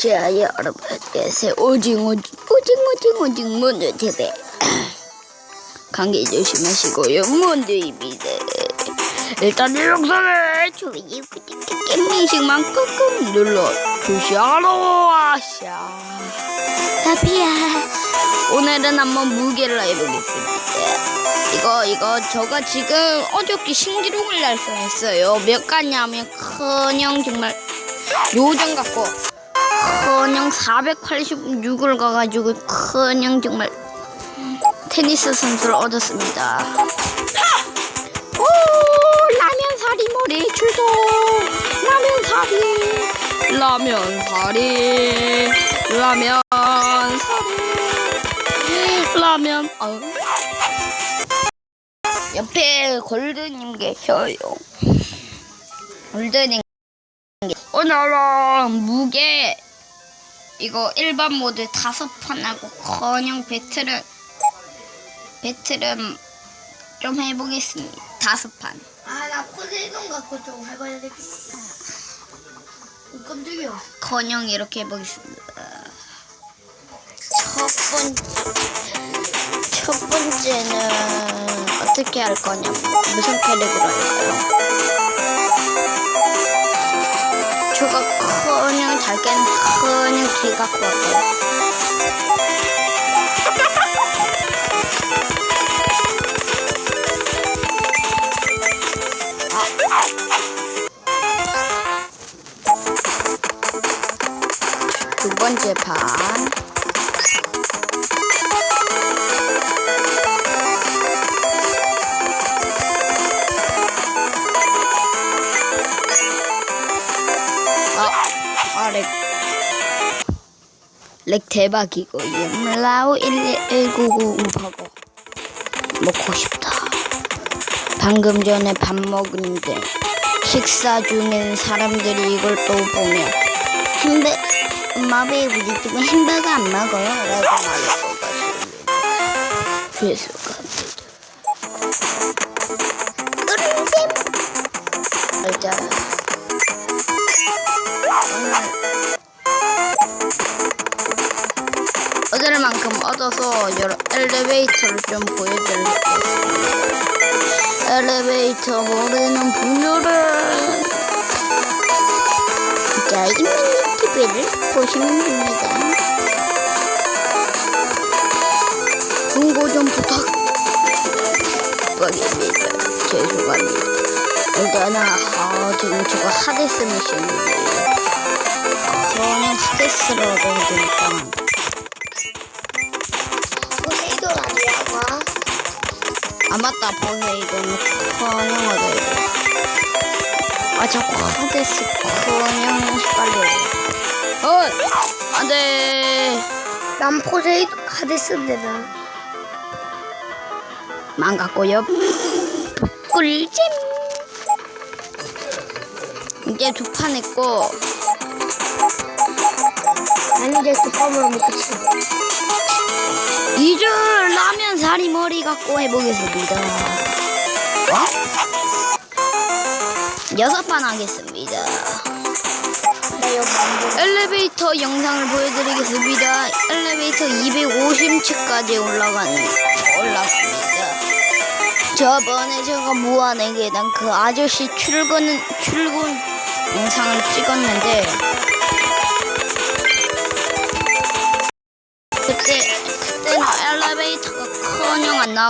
자, 여러분, 안녕하세요. 오징, 오징, 오징, 오징, 오징, 몬드 TV. 감기 조심하시고요. 몬드입니다. 일단 이 영상을 좋아요, 구독, 깻미식만 꾹꾹 눌러 주시하러 아샤. 다피야. 오늘은 한번 무게를 해보겠습니다. 이거, 이거, 저가 지금 어저께 신기록을 달성했어요. 몇 가냐면, 커녕 정말 요정 같고, 커녕 486을 가가지고 커녕 정말 테니스 선수를 얻었습니다. 오 라면 사리 머리 출동 라면 사리 라면 사리 라면 사리 라면 어. 옆에 골드님 계셔요. 골드님 오늘은 무게 이거 일반 모드 다섯 판 하고 커녕 배틀은 배틀은 좀 해보겠습니다. 다섯 판. 아, 나 포세이돈 갖고 좀 해봐야 되겠다. 깜짝이야. 커녕 이렇게 해보겠습니다. 첫 번째 첫 번째는 어떻게 할 거냐? 무슨 캐릭으로 할까요? 저 가 커녕 잘 커녕 개 갖고 왔어요. 두 번째 판. 렉 대박이고, 라우 1119 음파고. 먹고 싶다. 방금 전에 밥 먹는데, 식사 중인 사람들이 이걸 또 보면, 햄버, 엄마 왜 우리 집은 햄버거 안 먹어요? 라고 같습니다. 그래서 갑니다. 꿀잼! 오늘, 오늘만큼 얻어서 여러 엘리베이터를 좀 보여드리겠습니다. 엘리베이터 모르는 분들은 자, 인민님 TV를 보시면 됩니다. 홍보 좀 부탁드립니다. 죄송합니다. 일단은, 아, 지금 저거 하데스 미션이에요. 그냥 하데스를 얻어야 되니까. 아, 맞다. 포세이돈 커녕 얻어야 돼. 아, 자꾸 하데스 커녕 헷갈려요. 어! 안 돼! 난 포세이돈 하데스인데, 나. 망갔고요. 꿀잼. 이제 두 판 했고 난 이제 뚜껑으로 먹고 싶어. 이제 라면 사리 머리 갖고 해보겠습니다. 어? 여섯 판 하겠습니다. 엘리베이터 영상을 보여드리겠습니다. 엘리베이터 250층까지 올라가는 올라갑니다. 저번에 제가 무한의 계단 그 아저씨 출근 출근 영상을 찍었는데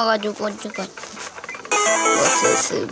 나와가지고 제가 못했습니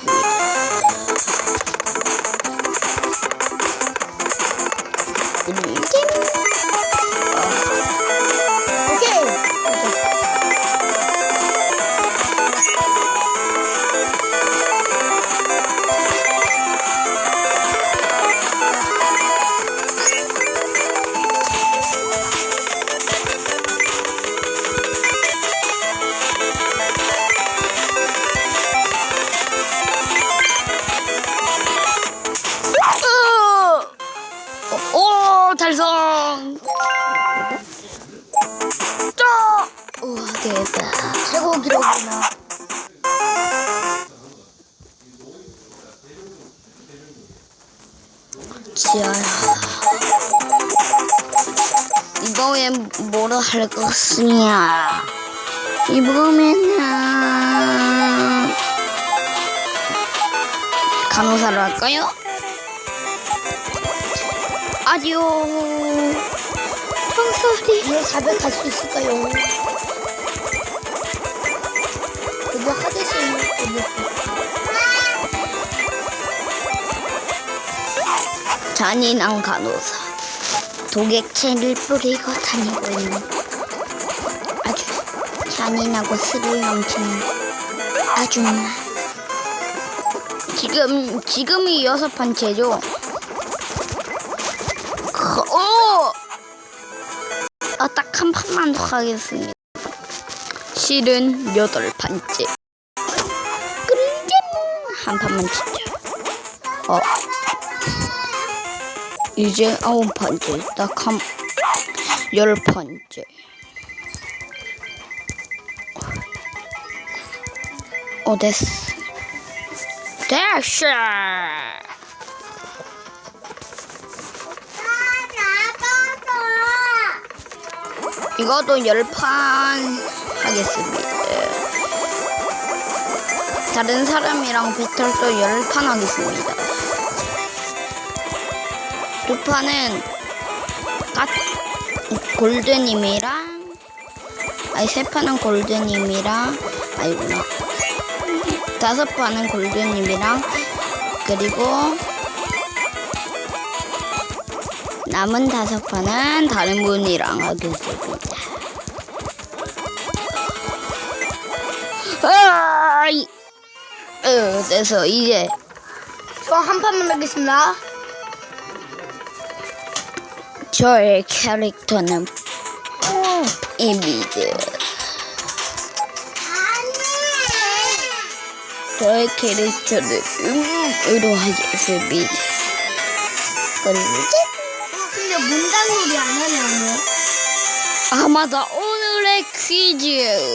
뭐를 할 것이냐? 이번에는 간호사를 할까요? 아디오. 형소리. 이거 400 갈 수 있을까요? 그거 거 잔인한 간호사. 독액체를 뿌리고 다니고 있는 아주 잔인하고 스릴 넘치는 아줌마. 지금 지금이 여섯 번째죠. 그, 오! 아, 딱 한 판만 더 하겠습니다. 실은 여덟 번째. 꿀잼! 한 판만 치자. 어. 이제 아홉 번째. 딱 한, 열 번째. 어, 됐어. 됐어! 이것도 열판 하겠습니다. 다른 사람이랑 배틀도 열판 하겠습니다. 두 판은 까, 골드님이랑 아니 세 판은 골드님이랑 아니구나 다섯 판은 골드님이랑 그리고 남은 다섯 판은 다른 분이랑 하겠습니다. 아, 이, 어, 그래서 이제 저 한 판만 하겠습니다. 저의 캐릭터는 이미드. 저의 캐릭터는 음으로 하겠습니다. 그리고 근데 문단놀이 안 하냐고요? 아 맞아 오늘의 퀴즈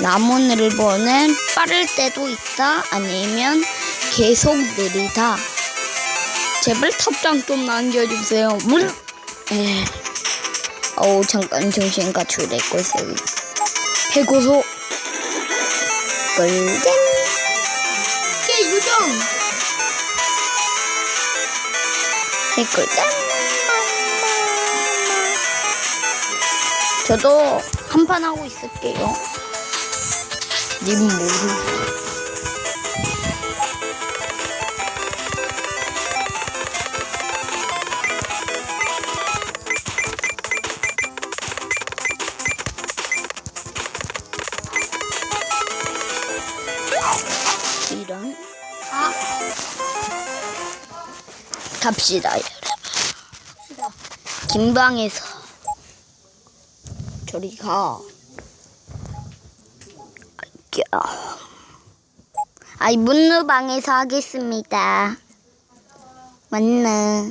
나무늘보는 빠를 때도 있다 아니면 계속 느리다 제발 답장 좀 남겨주세요. 물 에. 어우 잠깐 정신 가출됐고 있어요 해고소. 꿀잼 제 요정! 해꿀잼 저도 한 판 하고 있을게요. 님 모르 이 갑시다 여러분. 김방에서 저리 가. 야. 아이 문루방에서 하겠습니다. 맞나?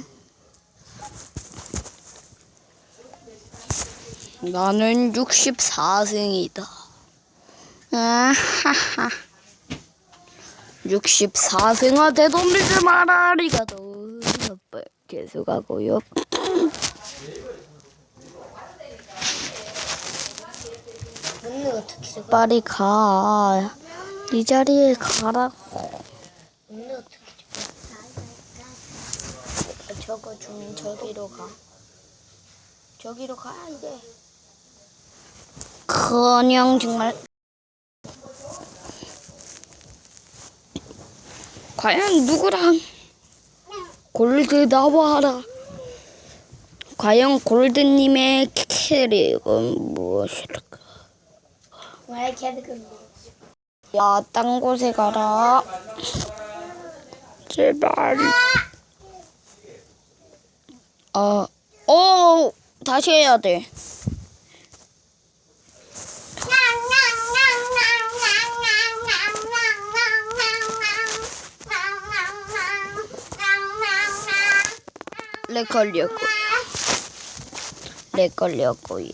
나는 64승이다. 아하하. 64승아 되돌리지 마라. 아리가도. 계속 하고요. 언니 어떻게 저거? 빨리 가. 네 자리에 가라고. 언니 어떻게 저거 좀 저기로 가. 저기로 가 이제. 그냥 정말. 과연 누구랑 골드 나와라. 과연 골드님의 캐릭은 무엇일까? 왜 걔들 야, 딴 곳에 가라. 제발. 어, 어, 다시 해야 돼. 렉 걸렸고요. 렉 걸렸고요.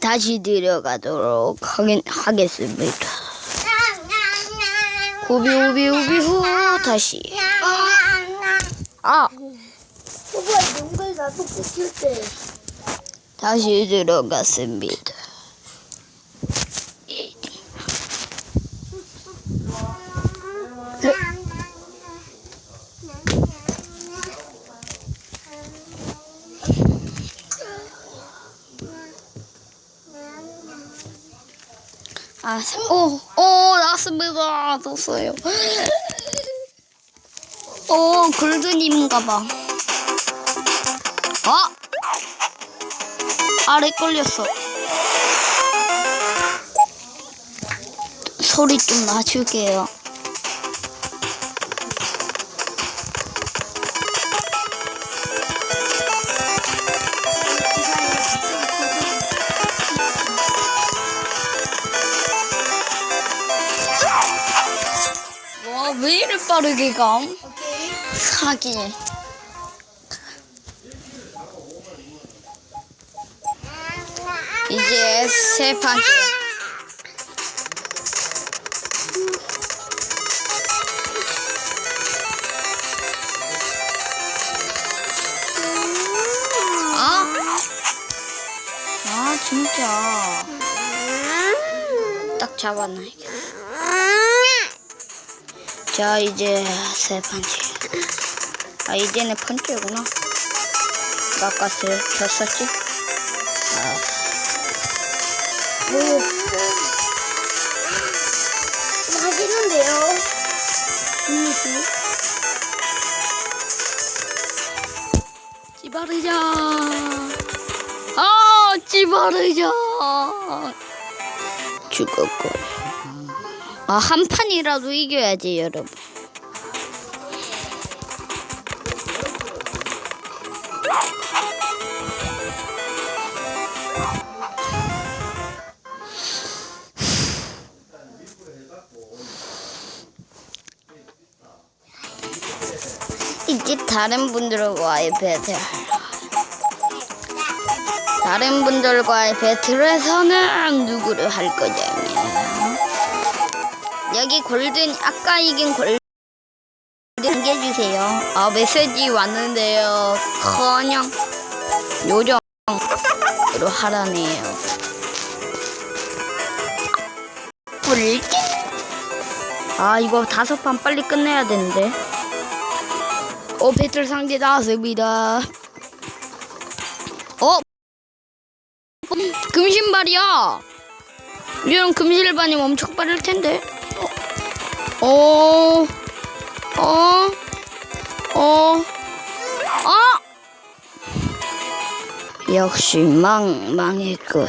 다시 들어가도록 하겠, 하겠습니다. 후비 후비 후비 후 다시. 아 오빠 나도 뺏길 때. 다시 들어갔습니다. 오, 오, 나왔습니다. 떴어요. 오, 골드님인가 봐. 아! 아래 걸렸어. 소리 좀 낮출게요. 와, 왜 이리 빠르게 감? 사기. 이제 세 번째. 아? 아, 진짜. 딱 잡아놔야겠어. 자, 이제 세 번째. 아, 이제는 펀치구나. 아까 졌었지? 오. 맛있는데요? 음식. 찌바르자. 아, 찌바르자. 죽었고. 아, 한 판이라도 이겨야지, 여러분. 이제 다른 분들과의 배틀. 다른 분들과의 배틀에서는 누구를 할 거냐면 여기 골든 아까 이긴 골든 남겨주세요. 아 메시지 왔는데요. 그냥 요정으로 하라네요. 꿀팁. 아 이거 다섯 판 빨리 끝내야 되는데. 어 배틀 상대 나왔습니다. 어 금신발이야. 이런 금실반이면 엄청 빠를 텐데. 어, 어, 어, 아! 역시 망 망일 거야.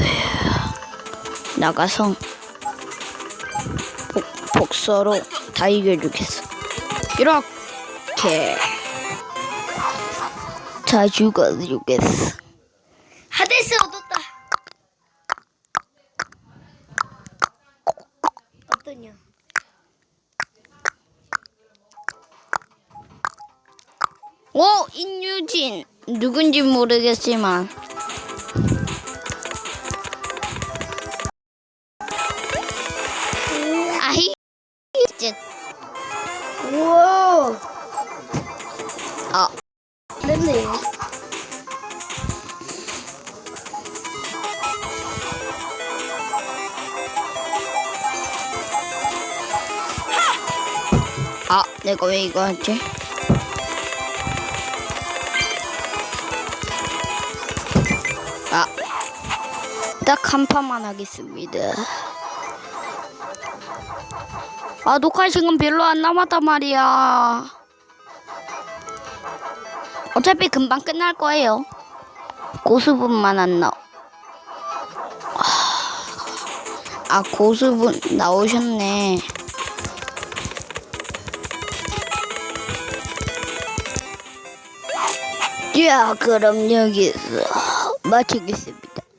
나가서 복, 복서로 다 이겨주겠어. 이렇게 다 죽어주겠어. 유진 누군지 모르겠지만 아이 이제 우와. 아 됐네. 아, 내가 왜 이거 하지? 딱 한 판만 하겠습니다. 아, 녹화 시간 별로 안 남았단 말이야. 어차피 금방 끝날 거예요. 고수분만 안 나오. 아, 고수분 나오셨네. 자, 그럼 여기서 마치겠습니다.